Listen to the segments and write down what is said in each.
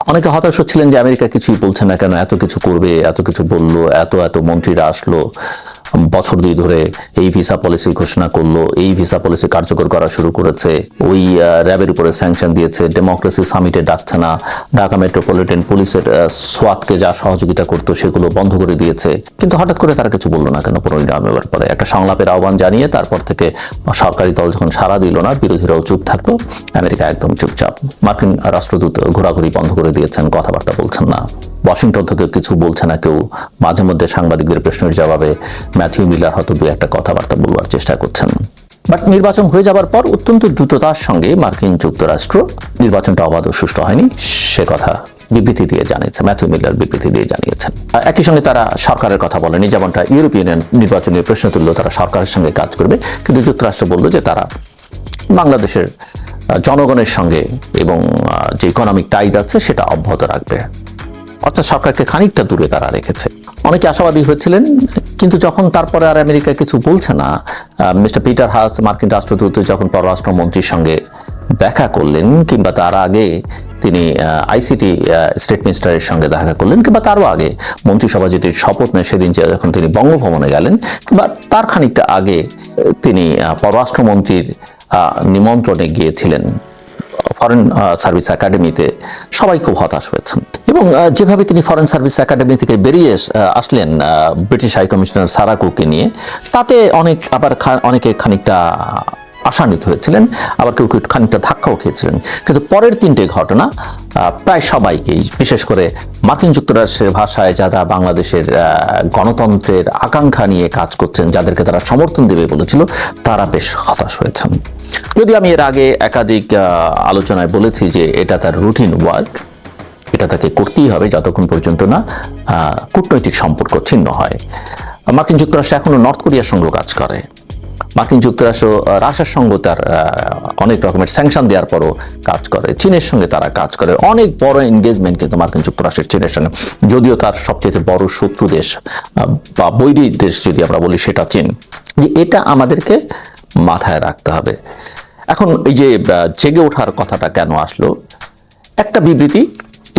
অনেকে হতাশ হচ্ছিলেন যে আমেরিকা কিছুই বলছে না কেন, এত কিছু করবে, এত কিছু বলল, এত এত মন্ত্রীরা আসলো। বছর দুই ধরে এই ভিসা পলিসি ঘোষণা করল, এই ভিসা পলিসি কার্যকর করা শুরু করেছে। ওই র্যাবের উপরে স্যাংশন দিয়েছে ডেমোক্রেসি সামিটে ডাকছে না, ঢাকা মেট্রোপলিটন পুলিশের সোয়াতকে যা সহযোগিতা করতো সেগুলো বন্ধ করে দিয়েছে। কিন্তু হঠাৎ করে তারা কিছু বলল না কেন পনেরোই নভেম্বর পরে একটা সংলাপের আহ্বান জানিয়ে তারপর থেকে সরকারি দল যখন সাড়া দিল না, বিরোধীরাও চুপ থাকল, আমেরিকা একদম চুপচাপ। মার্কিন রাষ্ট্রদূত ঘোরাঘুরি বন্ধ করে দিয়েছেন, কথাবার্তা বলছেন না। ওয়াশিংটন থেকে কিছু বলছে না, কেউ মাঝে মধ্যে সাংবাদিকদের প্রশ্নের জবাবে ম্যাথিউ মিলার হয়তো দু একটা কথাবার্তা বলবার চেষ্টা করছেন। বাট নির্বাচন হয়ে যাবার পর অত্যন্ত দ্রুততার সঙ্গে মার্কিন যুক্তরাষ্ট্র নির্বাচনটা অবাধ ও সুষ্ঠু হয়নি, সে কথা বিবৃতি দিয়ে জানিয়েছে, ম্যাথিউ মিলার বিবৃতি দিয়ে জানিয়েছেন। একই সঙ্গে তারা সরকারের কথা বলেনি, যেমনটা ইউরোপিয়ান নির্বাচনের প্রশ্ন তুললো, তারা সরকারের সঙ্গে কাজ করবে, কিন্তু যুক্তরাষ্ট্র বলল যে তারা বাংলাদেশের জনগণের সঙ্গে এবং যে ইকোনমিক টাইজ আছে সেটা অব্যাহত রাখবে। অর্থাৎ সরকারকে খানিকটা দূরে তারা রেখেছে। অনেকে আশাবাদী হয়েছিলেন, কিন্তু যখন তারপরে আর আমেরিকা কিছু বলছে না মিস্টার পিটার হাস, মার্কিন রাষ্ট্রদূত যখন পররাষ্ট্রমন্ত্রীর সঙ্গে দেখা করলেন, কিংবা তার আগে তিনি আইসিটি স্টেট মিনিস্টারের সঙ্গে দেখা করলেন, কিংবা তারও আগে মন্ত্রিসভা যেটির শপথ নেয় সেদিন যখন তিনি বঙ্গভবনে গেলেন, কিংবা তার খানিকটা আগে তিনি পররাষ্ট্রমন্ত্রীর নিমন্ত্রণে গিয়েছিলেন। ফরেন সার্ভিস একাডেমিতে সবাই খুব হতাশ হয়েছেন। এবং যেভাবে তিনি ফরেন সার্ভিস একাডেমি থেকে বেরিয়ে আসলেন ব্রিটিশ হাই কমিশনার সারা সারাকুকে নিয়ে, তাতে অনেক, আবার অনেকে খানিকটা আশান্বিত হয়েছিলেন, আবার কেউ কেউ খানিকটা ধাক্কাও খেয়েছিলেন। কিন্তু পরের তিনটে ঘটনা প্রায় সবাইকেই, বিশেষ করে মার্কিন যুক্তরাষ্ট্রের ভাষায় যারা বাংলাদেশের গণতন্ত্রের আকাঙ্ক্ষা নিয়ে কাজ করছেন, যাদেরকে তারা সমর্থন দেবে বলেছিল, তারা বেশ হতাশ হয়েছেন। যদি আমি এর আগে একাধিক আলোচনায় বলেছি যে এটা তার রুটিন ওয়ার্ক এটা তাকে করতেই হবে যতক্ষণ পর্যন্ত না কূটনৈতিক সম্পর্ক ছিন্ন হয়। মার্কিন যুক্তরাষ্ট্র এখনও নর্থ কোরিয়ার সঙ্গে কাজ করে। মার্কিন যুক্তরাষ্ট্র রাশিয়ার সঙ্গে তার অনেক রকমের স্যাংশন দেওয়ার পরও কাজ করে। চীনের সঙ্গে তারা কাজ করে। অনেক বড় এনগেজমেন্ট কিন্তু মার্কিন যুক্তরাষ্ট্রের চীনের সঙ্গে। যদিও তার সবচেয়ে বড় শত্রু দেশ বা বৈরী দেশ যদি আমরা বলি সেটা চীন। যে এটা আমাদেরকে মাথায় রাখতে হবে। এখন এই যে জেগে ওঠার কথাটা কেন আসলো? একটা বিবৃতি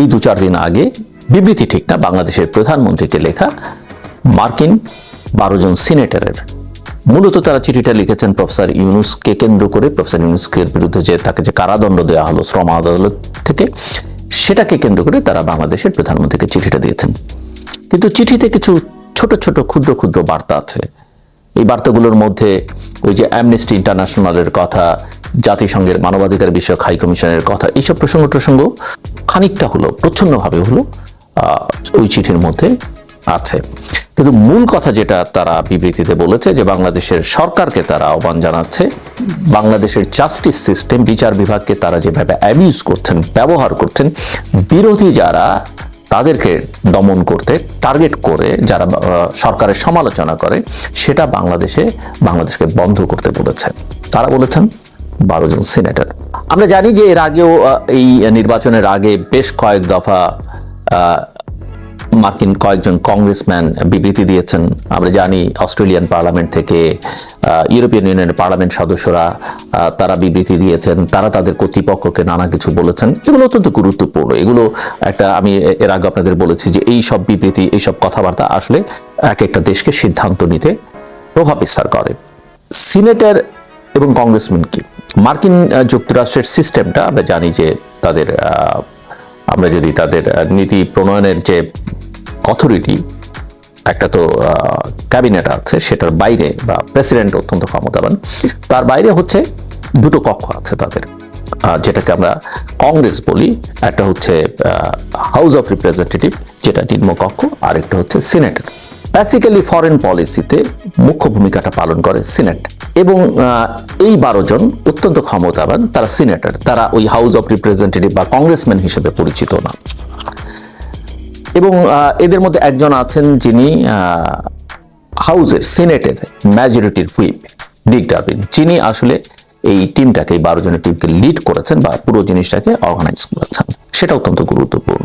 এই দু চার দিন আগে বিবৃতি ঠিক না, বাংলাদেশের প্রধানমন্ত্রীকে লেখা মার্কিন বারো জন সিনেটরের। মূলত তারা চিঠিটা লিখেছেন প্রফেসর ইউনুসকে কেন্দ্র করে। প্রফেসর ইউনুসকের বিরুদ্ধে যে তাকে যে কারাদণ্ড দেওয়া হলো শ্রম আদালত থেকে, সেটাকে কেন্দ্র করে তারা বাংলাদেশের প্রধানমন্ত্রীকে চিঠিটা দিয়েছেন। কিন্তু চিঠিতে কিছু ছোট ছোট ক্ষুদ্র ক্ষুদ্র বার্তা আছে। এই বার্তাগুলোর মধ্যে ওই যে অ্যামনেস্টি ইন্টারন্যাশনালের কথা, জাতিসংঘের মানবাধিকার বিষয়ক হাই কমিশনের কথা, এইসব প্রসঙ্গ প্রসঙ্গ খানিকটা হলো, প্রচ্ছন্নভাবে হলো ওই চিঠির মধ্যে আছে। কিন্তু মূল কথা যেটা তারা বিবৃতিতে বলেছে যে বাংলাদেশের সরকারকে তারা আহ্বান জানাচ্ছে, বাংলাদেশের জাস্টিস সিস্টেম বিচার বিভাগকে তারা যেভাবে অ্যাবিউজ করছেন, ব্যবহার করছেন, বিরোধী যারা তাদেরকে দমন করতে টার্গেট করে যারা সরকারের সমালোচনা করে, সেটা বাংলাদেশে, বাংলাদেশকে বন্ধ করতে বলেছে। তারা বলেছেন বারো জন সিনেটর আমরা জানি যে এর আগেও এই নির্বাচনের আগে বেশ কয়েক দফা মার্কিন কয়েকজন কংগ্রেসম্যান বিবৃতি দিয়েছেন। আমরা জানি অস্ট্রেলিয়ান পার্লামেন্ট থেকে ইউরোপিয়ান ইউনিয়নের পার্লামেন্ট সদস্যরা তারা বিবৃতি দিয়েছেন। তারা তাদের কর্তৃপক্ষকে নানা কিছু বলেছেন। এগুলো অত্যন্ত গুরুত্বপূর্ণ। এগুলো একটা, আমি এর আগে আপনাদের বলেছি যে এই সব বিবৃতি, এই সব কথাবার্তা আসলে এক একটা দেশকে সিদ্ধান্ত নিতে প্রভাব বিস্তার করে। সিনেটের এবং কংগ্রেসম্যান কি? মার্কিন যুক্তরাষ্ট্রের সিস্টেমটা, আমরা জানি যে তাদের আমরা যদি তাদের নীতি প্রণয়নের যে অথরিটি একটা তো ক্যাবিনেট আছে, সেটার বাইরে বা প্রেসিডেন্ট অত্যন্ত ক্ষমতাবান, তার বাইরে হচ্ছে দুটো কক্ষ আছে তাদের। যেটাকে আমরা কংগ্রেস বলি, একটা হচ্ছে হাউস অফ রিপ্রেজেন্টেটিভ, যেটা নিম্ন কক্ষ, আর একটা হচ্ছে সিনেটের বেসিক্যালি ফরেন পলিসিতে মুখ্য ভূমিকাটা পালন করে সিনেট। এবং এই বারো জন অত্যন্ত ক্ষমতাবান, তারা সিনেটর, তারা ওই হাউস অফ রিপ্রেজেন্টেটিভ বা কংগ্রেসম্যান হিসেবে পরিচিত না। এবং এদের মধ্যে একজন আছেন যিনি আহ, হাউসের সিনেটের মেজরিটির হুইপ ডিক ডারবিন যিনি আসলে এই টিমটাকে এই বারো জনের টিমকে লিড করেছেন বা পুরো জিনিসটাকে অর্গানাইজ করেছেন। সেটা অত্যন্ত গুরুত্বপূর্ণ।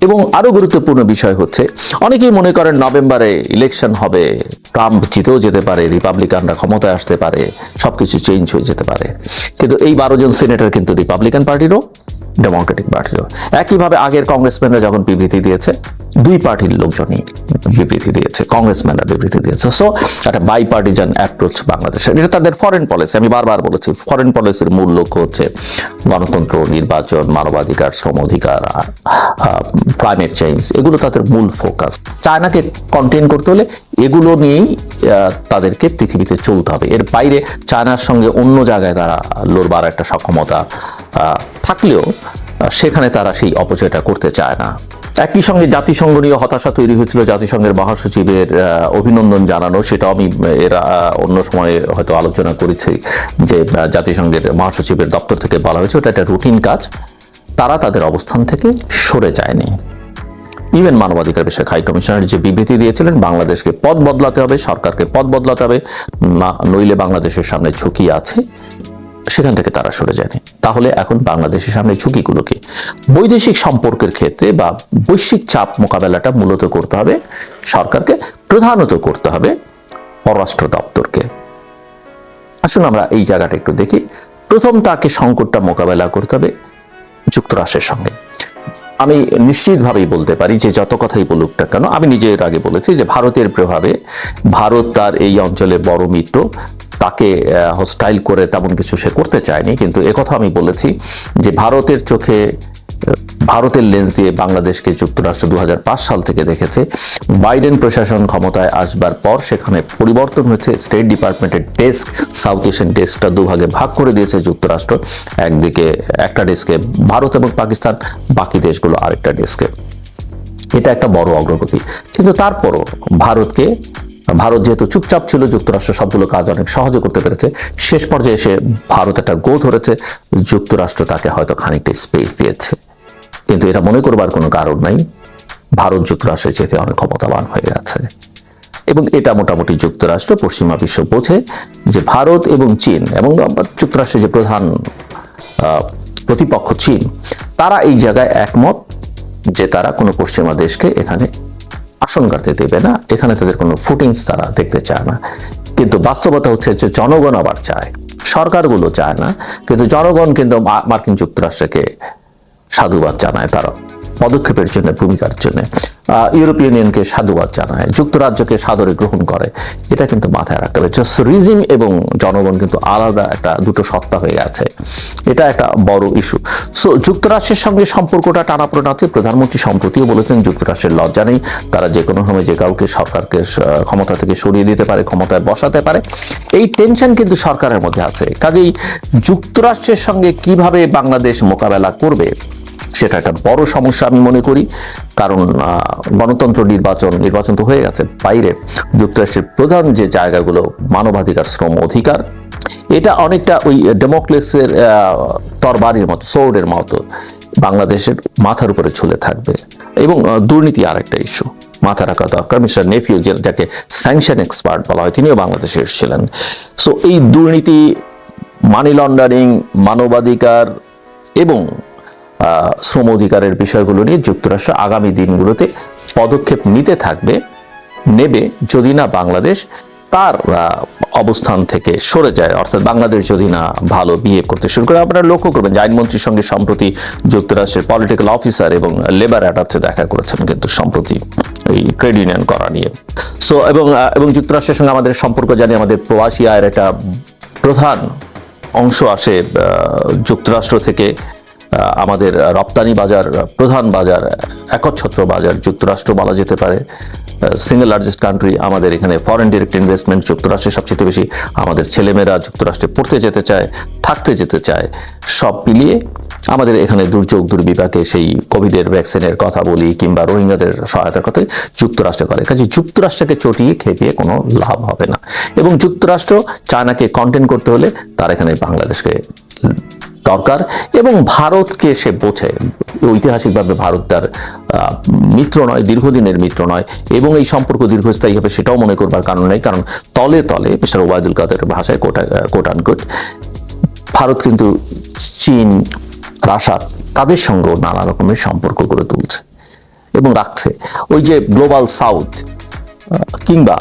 এবং আরও গুরুত্বপূর্ণ বিষয় হচ্ছে অনেকেই মনে করেন নভেম্বরে ইলেকশন হবে ট্রাম্প জিতেও যেতে পারে রিপাবলিকানরা ক্ষমতায় আসতে পারে সবকিছু চেঞ্জ হয়ে যেতে পারে। কিন্তু এই বারো জন সিনেটর কিন্তু রিপাবলিকান পার্টিরও ডেমোক্রেটিক পার্টি একইভাবে আগের কংগ্রেসম্যানরা যখন বিবৃতি দিয়েছে, দুই পার্টির লোকজনই বিবৃতি দিয়েছে, কংগ্রেসম্যানরা বিবৃতি দিয়েছে। সো একটা বাই পার্টিজান অ্যাপ্রোচ বাংলাদেশের এটা তাদের ফরেন পলিসি আমি বারবার বলেছি ফরেন পলিসির মূল লক্ষ্য হচ্ছে গণতন্ত্র, নির্বাচন, মানবাধিকার, শ্রম অধিকার ক্লাইমেট চেঞ্জ এগুলো তাদের মূল ফোকাস চায়নাকে কন্টেন করতে হলে এগুলো নিয়েই তাদেরকে পৃথিবীতে চলতে হবে। এর বাইরে চায়নার সঙ্গে অন্য জায়গায় তারা লড়বার একটা সক্ষমতা থাকলেও সেখানে তারা সেই অপচয়টা করতে চায় না। একই সঙ্গে জাতিসংঘ নিয়ে হতাশা তৈরি হয়েছিল। জাতিসংঘের মহাসচিবের অভিনন্দন জানানো সেটা আমি, এর অন্য সময়ে হয়তো আলোচনা করেছি যে জাতিসংঘের মহাসচিবের দপ্তর থেকে বলা হয়েছে, ওটা একটা রুটিন কাজ। তারা তাদের অবস্থান থেকে সরে যায়নি। ইভেন মানবাধিকার বিষয়ক হাই কমিশনার যে বিবৃতি দিয়েছিলেন, বাংলাদেশকে পথ বদলাতে হবে, সরকারকে পথ বদলাতে হবে নইলে বাংলাদেশের সামনে ঝুঁকি আছে, সেখান থেকে তারা সরে যায়নি। তাহলে এখন বাংলাদেশের সামনে ঝুঁকিগুলো কি? বৈদেশিক সম্পর্কের ক্ষেত্রে বা বৈশ্বিক চাপ মোকাবেলাটা মূলত করতে হবে, সরকারকে প্রধানত করতে হবে পররাষ্ট্র দপ্তরকে। আসুন আমরা এই জায়গাটা একটু দেখি। প্রথম তাকে সংকটটা মোকাবেলা করতে হবে যুক্তরাষ্ট্রের সঙ্গে। আমি নিশ্চিতভাবেই বলতে পারি যে যত কথাই বলুক না কেন, আমি নিজের আগে বলেছি যে ভারতের প্রভাবে ভারত তার এই অঞ্চলে বড় মিত্র, তাকে হোস্টাইল করে তেমন কিছু সে করতে চায়নি, কিন্তু একথা আমি বলেছি যে ভারতের চোখে ভারতের লেন্স দিয়ে বাংলাদেশকে যুক্তরাষ্ট্র দু হাজার পাঁচ সাল থেকে দেখেছে। বাইডেন প্রশাসন ক্ষমতায় আসবার পর সেখানে পরিবর্তন হয়েছে। স্টেট ডিপার্টমেন্টের ডেস্ক, সাউথ এশিয়ান ডেস্কটা দুভাগে ভাগ করে দিয়েছে যুক্তরাষ্ট্র। একদিকে একটা ডেস্কে ভারত এবং পাকিস্তান, বাকি দেশগুলো আরেকটা ডেস্কে। এটা একটা বড় অগ্রগতি। কিন্তু তারপরও ভারতকে, ভারত যেহেতু চুপচাপ ছিল, যুক্তরাষ্ট্র সবগুলো কাজ অনেক সহজে করতে পেরেছে। শেষ পর্যায়ে এসে ভারত একটা গো ধরেছে। যুক্তরাষ্ট্র তাকে হয়তো খানিকটা স্পেস দিয়েছে। কিন্তু এটা মনে করবার কোনো কারণ নাই। ভারত যুক্তরাষ্ট্রের চেয়ে অনেক ক্ষমতাবান হয়ে গেছে এবং এটা মোটামুটি যুক্তরাষ্ট্র, পশ্চিমা বিশ্ব বোঝে যে ভারত এবং চীন এবং যুক্তরাষ্ট্রের যে প্রধান প্রতিপক্ষ চীন, তারা এই জায়গায় একমত যে তারা কোনো পশ্চিমা দেশকে এখানে আসন গাড়তে দেবে না। এখানে তাদের কোনো ফুটিংস তারা দেখতে চায় না। কিন্তু বাস্তবতা হচ্ছে যে জনগণ আবার চায়। সরকারগুলো চায় না। কিন্তু জনগণ কিন্তু মার্কিন যুক্তরাষ্ট্রকে সাধুবাদ জানায় তারা পদক্ষেপের জন্য ভূমিকার জন্য। আহ, ইউরোপিয়ান ইউনিয়নকে সাধুবাদ জানায় যুক্তরাজ্যকে সাদরে গ্রহণ করে এটা কিন্তু মাথায় রাখতে হবে। রিজিম এবং জনগণ কিন্তু আলাদা একটা দুটো সত্তা হয়ে গেছে। এটা একটা বড় ইস্যু সো যুক্তরাষ্ট্রের সঙ্গে সম্পর্কটা টানাপোড়েন আছে। প্রধানমন্ত্রী সম্প্রতিও বলেছেন যুক্তরাষ্ট্রের লজ্জা নেই। তারা যে কোনো সময় যে কাউকে সরকারকে ক্ষমতা থেকে সরিয়ে দিতে পারে ক্ষমতায় বসাতে পারে। এই টেনশন কিন্তু সরকারের মধ্যে আছে। কাজেই যুক্তরাষ্ট্রের সঙ্গে কীভাবে বাংলাদেশ মোকাবেলা করবে সেটা একটা বড় সমস্যা আমি মনে করি, কারণ গণতন্ত্র নির্বাচন নির্বাচন তো হয়ে গেছে। বাইরে যুক্তরাষ্ট্রের প্রধান যে জায়গাগুলো, মানবাধিকার, শ্রম, অধিকার, এটা অনেকটা ওই ডেমোক্রেসের তরবারির মতো, সৌরের মতো বাংলাদেশের মাথার উপরে ঝুলে থাকবে। এবং দুর্নীতি আর একটা ইস্যু মাথা রাখা দরকার। মিস্টার নেফিউ যাকে স্যাংশন এক্সপার্ট বলা হয়, তিনিও বাংলাদেশে এসেছিলেন সো এই দুর্নীতি মানি লন্ডারিং মানবাধিকার এবং শ্রম অধিকারের বিষয়গুলো নিয়ে যুক্তরাষ্ট্র আগামী দিনগুলোতে পদক্ষেপ নিতে থাকবে, নেবে যদি না বাংলাদেশ, তার অবস্থান থেকে সরে যায়। অর্থাৎ বাংলাদেশ যদি না ভালো বিহেভ করতে শুরু করে, আপনারা লক্ষ্য করবেন যে আইনমন্ত্রীর সঙ্গে সম্প্রতি যুক্তরাষ্ট্রের পলিটিক্যাল অফিসার এবং লেবার অ্যাটাচ্ছে দেখা করেছেন কিন্তু সম্প্রতি এই ট্রেড ইউনিয়ন করা নিয়ে। সো এবং এবং যুক্তরাষ্ট্রের সঙ্গে আমাদের সম্পর্ক জানি, আমাদের প্রবাসী আয়ের একটা প্রধান অংশ আসে যুক্তরাষ্ট্র থেকে আমাদের রপ্তানি বাজার, প্রধান বাজার, একচ্ছত্র বাজার যুক্তরাষ্ট্র বলা যেতে পারে। সিঙ্গেল লার্জেস্ট কান্ট্রি আমাদের এখানে ফরেন ডিরেক্ট ইনভেস্টমেন্ট যুক্তরাষ্ট্রে সবচেয়ে বেশি। আমাদের ছেলেমেয়েরা যুক্তরাষ্ট্রে পড়তে যেতে চায়, থাকতে যেতে চায়, সব মিলিয়ে আমাদের এখানে দুর্যোগ দুর্বিপাকে সেই কোভিডের ভ্যাকসিনের কথা বলি কিংবা রোহিঙ্গাদের সহায়তার কথা যুক্তরাষ্ট্র করে। কাজে যুক্তরাষ্ট্রকে চটিয়ে খেপিয়ে কোনো লাভ হবে না। এবং যুক্তরাষ্ট্র চায়নাকে কন্টেন্ট করতে হলে তার এখানে বাংলাদেশকে দরকার এবং ভারতকে সে বোঝে। ঐতিহাসিকভাবে ভারত তার মিত্র নয়, দীর্ঘদিনের মিত্র নয় এবং এই সম্পর্ক দীর্ঘস্থায়ী হবে সেটাও মনে করবার কারণ নেই, কারণ তলে তলে মিস্টার ওবায়দুল কাদের ভাষায় কোটা কোট আনকোট ভারত কিন্তু চীন, রাশিয়া তাদের সঙ্গেও নানা রকমের সম্পর্ক গড়ে তুলছে এবং রাখছে। ওই যে গ্লোবাল সাউথ কিংবা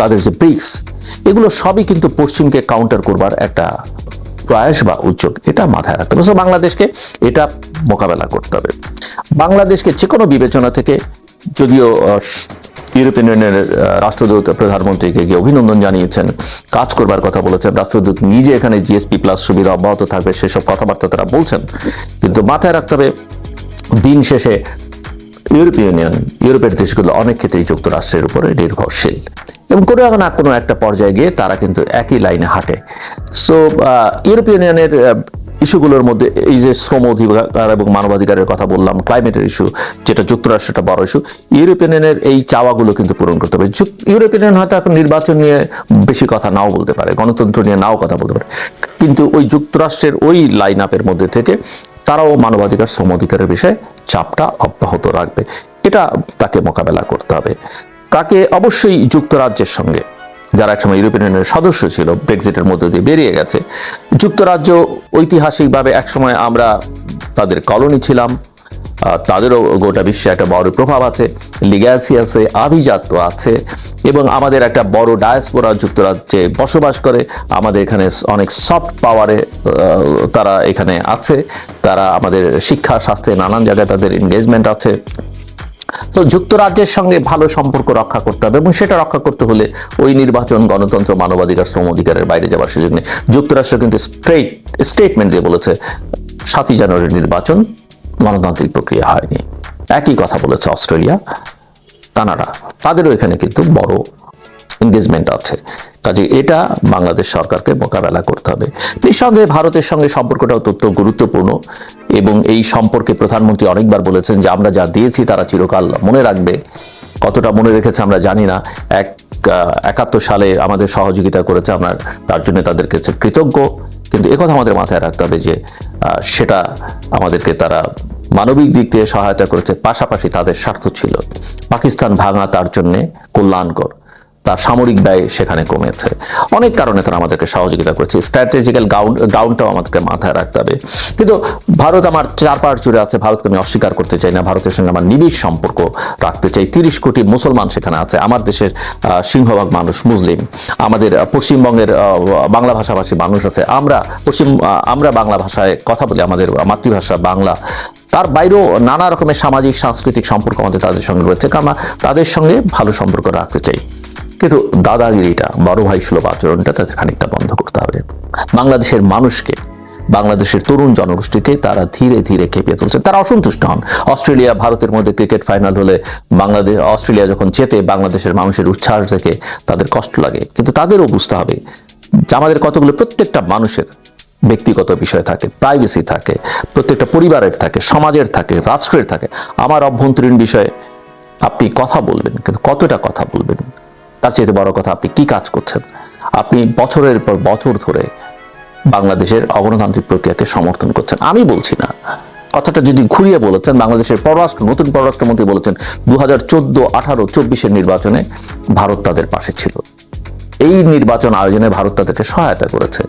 তাদের যে ব্রিক্স, এগুলো সবই কিন্তু পশ্চিমকে কাউন্টার করবার একটা প্রয়াস বা উদ্যোগ, এটা মাথায় রাখতে হবে। বাংলাদেশকে এটা মোকাবেলা করতে হবে। বাংলাদেশকে যে কোনো বিবেচনা থেকে যদিও ইউরোপিয়ান ইউনিয়নের রাষ্ট্রদূত প্রধানমন্ত্রীকে গিয়ে অভিনন্দন জানিয়েছেন, কাজ করবার কথা বলেছেন, রাষ্ট্রদূত নিজে এখানে জিএসপি প্লাস সুবিধা অব্যাহত থাকবে, সেসব কথাবার্তা তারা বলছেন। কিন্তু মাথায় রাখতে হবে, দিন শেষে ইউরোপীয় ইউনিয়ন, ইউরোপের দেশগুলো অনেক ক্ষেত্রেই যুক্তরাষ্ট্রের উপরে নির্ভরশীল। এবং কোনো না কোনো একটা পর্যায়ে গিয়ে তারা কিন্তু একই লাইনে হাঁটে। সো ইউরোপীয় ইউনিয়নের ইস্যুগুলোর মধ্যে এই যে শ্রম অধিকার এবং মানবাধিকারের কথা বললাম ক্লাইমেটের ইস্যু যেটা যুক্তরাষ্ট্রটা বড় ইস্যু ইউরোপিয়ান ইউনিয়নের এই চাওয়াগুলো কিন্তু পূরণ করতে হবে। ইউরোপিয়ান ইউনিয়ন হয়তো এখন নির্বাচন নিয়ে বেশি কথা নাও বলতে পারে, গণতন্ত্র নিয়ে নাও কথা বলতে পারে, কিন্তু ওই যুক্তরাষ্ট্রের ওই লাইন আপের মধ্যে থেকে তারাও মানবাধিকার, শ্রম অধিকারের বিষয়ে চাপটা অব্যাহত রাখবে। এটা তাকে মোকাবেলা করতে হবে। তাকে অবশ্যই যুক্তরাজ্যের সঙ্গে? যারা একসময় ইউরোপিয়ান ইউনিয়নের সদস্য ছিল, ব্রেক্সিটের মধ্যে দিয়ে বেরিয়ে গেছে। যুক্তরাজ্য ঐতিহাসিকভাবে একসময় আমরা তাদের কলোনি ছিলাম। তাদেরও গোটা বিশ্বে একটা বড় প্রভাব আছে লিগ্যাসি আছে আভিজাত্য আছে এবং আমাদের একটা বড় ডায়াসপোরা যুক্তরাজ্যে বসবাস করে। আমাদের এখানে অনেক সফট পাওয়ারে তারা এখানে আছে। তারা আমাদের শিক্ষা, স্বাস্থ্যে নানান জায়গায় তাদের এনগেজমেন্ট আছে। তো যুক্তরাজ্যের সঙ্গে ভালো সম্পর্ক রক্ষা করতে হবে এবং সেটা রক্ষা করতে হলে ওই নির্বাচন, গণতন্ত্র, মানবাধিকার, শ্রম অধিকারের বাইরে যাওয়ার সুযোগ নেই। যুক্তরাষ্ট্র কিন্তু স্টেটমেন্ট দিয়ে বলেছে, সাতই জানুয়ারির নির্বাচন গণতান্ত্রিক প্রক্রিয়া হয়নি। একই কথা বলেছে অস্ট্রেলিয়া, কানাডা। তাদেরও এখানে কিন্তু বড় এনগেজমেন্ট আছে। কাজে এটা বাংলাদেশ সরকারকে মোকাবেলা করতে হবে। নিঃসন্দেহে ভারতের সঙ্গে সম্পর্কটা অত্যন্ত গুরুত্বপূর্ণ এবং এই সম্পর্কে প্রধানমন্ত্রী অনেকবার বলেছেন যে আমরা যা দিয়েছি তারা চিরকাল মনে রাখবে। কতটা মনে রেখেছে আমরা জানি না। এক একাত্তর সালে আমাদের সহযোগিতা করেছে, আমরা তার জন্য তাদের কাছে কৃতজ্ঞ। কিন্তু একথা আমাদের মাথায় রাখতে হবে যে সেটা আমাদেরকে তারা মানবিক দিক দিয়ে সহায়তা করেছে, পাশাপাশি তাদের স্বার্থ ছিল। পাকিস্তান ভাঙা তার জন্যে কল্যাণকর। তার সামরিক ব্যয় সেখানে কমেছে। অনেক কারণে তারা আমাদেরকে সহযোগিতা করেছে। স্ট্র্যাটেজিক্যাল গাউনটাও আমাদেরকে মাথায় রাখতে হবে। কিন্তু ভারত আমার চারপাশ জুড়ে আছে, ভারতকে আমি অস্বীকার করতে চাই না। ভারতের সঙ্গে আমার নিবিড় সম্পর্ক রাখতে চাই। তিরিশ কোটি মুসলমান সেখানে আছে। আমার দেশের সিংহভাগ মানুষ মুসলিম। আমাদের পশ্চিমবঙ্গের বাংলা ভাষাভাষী মানুষ আছে। আমরা পশ্চিম আমরা বাংলা ভাষায় কথা বলি। আমাদের মাতৃভাষা বাংলা। তার বাইরেও নানা রকমের সামাজিক, সাংস্কৃতিক সম্পর্ক আমাদের তাদের সঙ্গে রয়েছে। কারণ তাদের সঙ্গে ভালো সম্পর্ক রাখতে চাই। কিন্তু দাদাগিরিটা বড় ভাই সুলভ আচরণটা তাদের খানিকটা বন্ধ করতে হবে। বাংলাদেশের মানুষকে, বাংলাদেশের তরুণ জনগোষ্ঠীকে তারা ধীরে ধীরে খেপিয়ে তুলছে। তারা অসন্তুষ্ট হন। অস্ট্রেলিয়া, ভারতের মধ্যে ক্রিকেট ফাইনাল হলে বাংলাদেশ, অস্ট্রেলিয়া যখন চেতে বাংলাদেশের মানুষের উচ্ছ্বাস দেখে তাদের কষ্ট লাগে। কিন্তু তাদেরও বুঝতে হবে, যে আমাদের কতগুলো প্রত্যেকটা মানুষের ব্যক্তিগত বিষয় থাকে প্রাইভেসি থাকে, প্রত্যেকটা পরিবারের থাকে, সমাজের থাকে, রাষ্ট্রের থাকে। আমার অভ্যন্তরীণ বিষয়ে আপনি কথা বলবেন, কিন্তু কতটা কথা বলবেন? তার চেয়ে বড় কথা, আপনি কি কাজ করছেন? আপনি বছরের পর বছর ধরে বাংলাদেশের অগণতান্ত্রিক প্রক্রিয়াকে সমর্থন করছেন। আমি বলছি না। কথাটা যদি ঘুরিয়ে বলেছেন, বাংলাদেশের পররাষ্ট্র, নতুন পররাষ্ট্রমন্ত্রী বলেছেন দু হাজার চোদ্দ আঠারো চব্বিশের নির্বাচনে ভারত তাদের পাশে ছিল। এই নির্বাচন আয়োজনে ভারত তাদেরকে সহায়তা করেছে।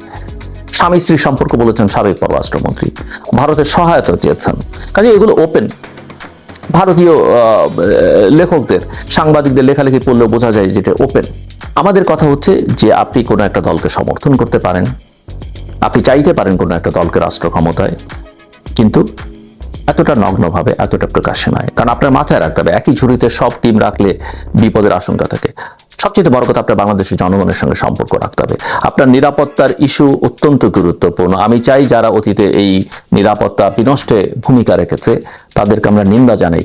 স্বামী স্ত্রী সম্পর্ক বলেছেন সাবেক পররাষ্ট্রমন্ত্রী। ভারতের সহায়তা চেয়েছেন। কাজে এগুলো ওপেন ভারতীয় লেখকদের, সাংবাদিকদের লেখালেখি পড়লেও বোঝা যায় যেটা ওপেন আমাদের কথা হচ্ছে যে আপনি কোনো একটা দলকে সমর্থন করতে পারেন। আপনি চাইতে পারেন কোনো একটা দলকে রাষ্ট্র ক্ষমতায়। কিন্তু এতটা নগ্নভাবে, এতটা প্রকাশ্যে নয় কারণ আপনার মাথায় রাখতে হবে, একই ঝুড়িতে সব টিম রাখলে বিপদের আশঙ্কা থাকে। সবচেয়ে বড় কথা, আপনার বাংলাদেশের জনগণের সঙ্গে সম্পর্ক রাখতে হবে। আপনার নিরাপত্তার ইস্যু অত্যন্ত গুরুত্বপূর্ণ। আমি চাই যারা অতীতে এই নিরাপত্তা বিনষ্টে ভূমিকা রেখেছে, তাদেরকে আমরা নিন্দা জানাই।